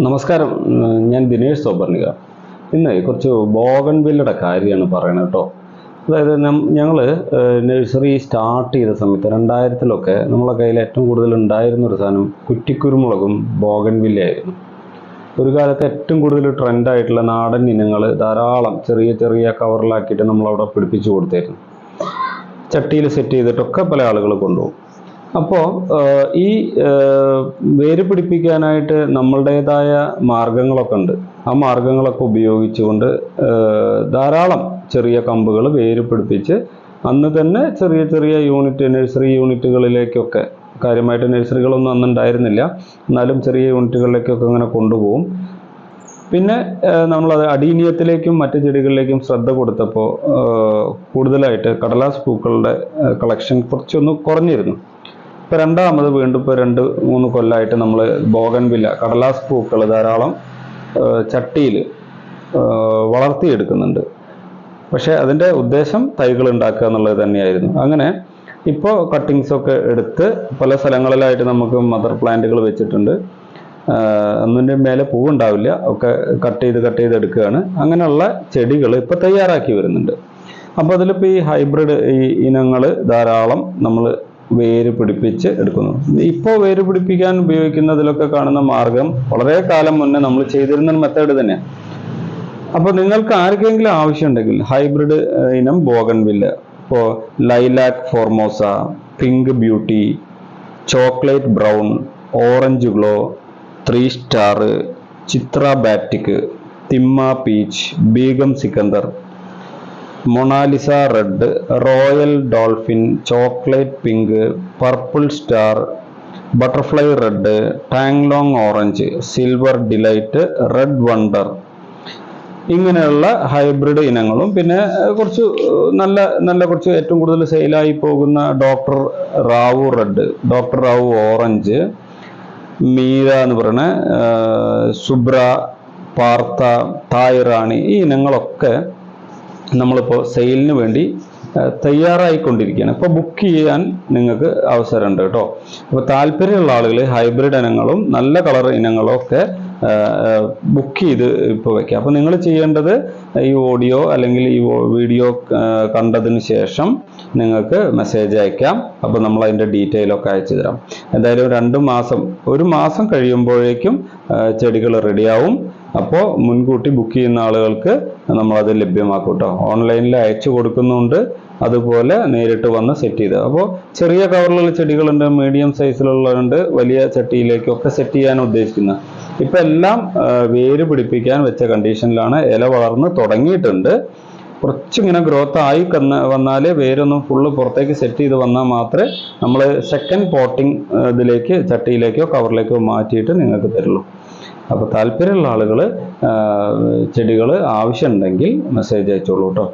നമസ്കാരം. ഞാൻ ദിനേഷ് സോബർണിക. ഇന്ന് കുറച്ച് ബോഗൺവില്ലയുടെ കാര്യമാണ് പറയണത് കേട്ടോ. അതായത് ഞങ്ങൾ നഴ്സറി സ്റ്റാർട്ട് ചെയ്ത സമയത്ത് രണ്ടായിരത്തിലൊക്കെ നമ്മളെ കയ്യിൽ ഏറ്റവും കൂടുതൽ ഉണ്ടായിരുന്ന ഒരു സാധനം കുറ്റിക്കുരുമുളകും ബോഗൺവില്ലയായിരുന്നു. ഒരു കാലത്ത് ഏറ്റവും കൂടുതൽ ട്രെൻഡായിട്ടുള്ള നാടൻ ഇനങ്ങൾ ധാരാളം ചെറിയ ചെറിയ കവറിലാക്കിയിട്ട് നമ്മളവിടെ പിടിപ്പിച്ചു കൊടുത്തായിരുന്നു. ചട്ടിയിൽ സെറ്റ് ചെയ്തിട്ടൊക്കെ പല ആളുകൾ കൊണ്ടുപോകും. അപ്പോൾ ഈ വേര് പിടിപ്പിക്കാനായിട്ട് നമ്മളുടേതായ മാർഗങ്ങളൊക്കെ ഉണ്ട്. ആ മാർഗങ്ങളൊക്കെ ഉപയോഗിച്ചുകൊണ്ട് ധാരാളം ചെറിയ കമ്പുകൾ വേര് പിടിപ്പിച്ച് അന്ന് തന്നെ ചെറിയ ചെറിയ യൂണിറ്റ് നഴ്സറി യൂണിറ്റുകളിലേക്കൊക്കെ കാര്യമായിട്ട് നഴ്സറികളൊന്നും അന്ന് ഉണ്ടായിരുന്നില്ല എന്നാലും ചെറിയ യൂണിറ്റുകളിലേക്കൊക്കെ അങ്ങനെ കൊണ്ടുപോകും. പിന്നെ നമ്മളത് അടീനിയത്തിലേക്കും മറ്റ് ചെടികളിലേക്കും ശ്രദ്ധ കൊടുത്തപ്പോൾ കൂടുതലായിട്ട് കടലാസ് പൂക്കളുടെ കളക്ഷൻ കുറച്ചൊന്ന് കുറഞ്ഞിരുന്നു. ഇപ്പോൾ രണ്ടാമത് വീണ്ടും ഇപ്പോൾ രണ്ട് മൂന്ന് കൊല്ലമായിട്ട് നമ്മൾ ബോഗൻവില്ല കടലാസ് പൂക്കൾ ധാരാളം ചട്ടിയിൽ വളർത്തിയെടുക്കുന്നുണ്ട്. പക്ഷേ അതിന്റെ ഉദ്ദേശം തൈകൾ ഉണ്ടാക്കുക എന്നുള്ളത് തന്നെയായിരുന്നു. അങ്ങനെ ഇപ്പോൾ കട്ടിങ്സ് ഒക്കെ എടുത്ത് പല സ്ഥലങ്ങളിലായിട്ട് നമുക്ക് മദർ പ്ലാന്റുകൾ വെച്ചിട്ടുണ്ട്. ഒന്നിന്റെ മേലെ പൂവുണ്ടാവില്ല ഒക്കെ കട്ട് ചെയ്ത് കട്ട് ചെയ്ത് എടുക്കുകയാണ്. അങ്ങനെയുള്ള ചെടികൾ ഇപ്പോൾ തയ്യാറാക്കി വരുന്നുണ്ട്. അപ്പോൾ അതിലിപ്പോൾ ഈ ഹൈബ്രിഡ് ഈ ഇനങ്ങൾ ധാരാളം നമ്മൾ വേര് പിടിപ്പിച്ച് എടുക്കുന്നു. ഇപ്പോൾ വേര് പിടിപ്പിക്കാൻ ഉപയോഗിക്കുന്നതിലൊക്കെ കാണുന്ന മാർഗം വളരെ കാലം മുന്നേ നമ്മൾ ചെയ്തിരുന്ന മെത്തേഡ് തന്നെയാണ് അപ്പോൾ നിങ്ങൾക്ക് ആർക്കെങ്കിലും ആവശ്യമുണ്ടെങ്കിൽ ഹൈബ്രിഡ് ഇനം ബോഗൺവില്ല ഇപ്പോൾ lilac formosa pink beauty chocolate brown orange glow three star Chitra batik Thimma peach Begum Sikandar Monalisa red royal dolphin chocolate pink purple star butterfly red Tanglong orange silver delight red wonder. ഇങ്ങനെയുള്ള hybrid ഇനങ്ങളും പിന്നെ കുറച്ച് നല്ല നല്ല കുറച്ച് ഏറ്റവും കൂടുതൽ സെയിലായി പോകുന്ന doctor Rao red doctor Rao orange Meera എന്ന് പറയുന്ന സുബ്ര പാർത്ത തായ് റാണി ഈ ഇനങ്ങളൊക്കെ നമ്മളിപ്പോൾ സെയിലിന് വേണ്ടി തയ്യാറായിക്കൊണ്ടിരിക്കുകയാണ്. ഇപ്പോൾ ബുക്ക് ചെയ്യാൻ നിങ്ങൾക്ക് അവസരമുണ്ട് കേട്ടോ. അപ്പോൾ താല്പര്യമുള്ള ആളുകൾ ഹൈബ്രിഡ് ഇനങ്ങളും നല്ല കളർ ഇനങ്ങളും ഒക്കെ ബുക്ക് ചെയ്ത് ഇപ്പോൾ വയ്ക്കുക അപ്പോൾ നിങ്ങൾ ചെയ്യേണ്ടത് ഈ ഓഡിയോ അല്ലെങ്കിൽ ഈ വീഡിയോ കണ്ടതിന് ശേഷം നിങ്ങൾക്ക് മെസ്സേജ് അയക്കാം. അപ്പോൾ നമ്മൾ അതിന്റെ ഡീറ്റെയിൽ ഒക്കെ അയച്ചു തരാം. എന്തായാലും രണ്ട് മാസം ഒരു മാസം കഴിയുമ്പോഴേക്കും ചെടികൾ റെഡിയാവും അപ്പോൾ മുൻകൂട്ടി ബുക്ക് ചെയ്യുന്ന ആളുകൾക്ക് നമ്മളത് ലഭ്യമാക്കും കേട്ടോ ഓൺലൈനിൽ അയച്ചു കൊടുക്കുന്നുണ്ട്. അതുപോലെ നേരിട്ട് വന്ന് സെറ്റ് ചെയ്ത്. അപ്പോൾ ചെറിയ കവറിലുള്ള ചെടികളുണ്ട് മീഡിയം സൈസിലുള്ളതുണ്ട് വലിയ ചട്ടിയിലേക്കൊക്കെ സെറ്റ് ചെയ്യാൻ ഉദ്ദേശിക്കുന്നത് ഇപ്പം എല്ലാം വേര് പിടിപ്പിക്കാൻ വെച്ച കണ്ടീഷനിലാണ് ഇല വളർന്ന് തുടങ്ങിയിട്ടുണ്ട്. കുറച്ചിങ്ങനെ ഗ്രോത്ത് ആയി കന്ന് വന്നാൽ വേരൊന്നും ഫുള്ള് പുറത്തേക്ക് സെറ്റ് ചെയ്ത് വന്നാൽ മാത്രമേ നമ്മൾ സെക്കൻഡ് പോട്ടിംഗ് ഇതിലേക്ക് ചട്ടിയിലേക്കോ കവറിലേക്കോ മാറ്റിയിട്ട് നിങ്ങൾക്ക് തരുള്ളൂ. അപ്പോൾ താല്പര്യമുള്ള ആളുകൾ ചെടികൾ ആവശ്യമുണ്ടെങ്കിൽ മെസ്സേജ് അയച്ചോളൂ കേട്ടോ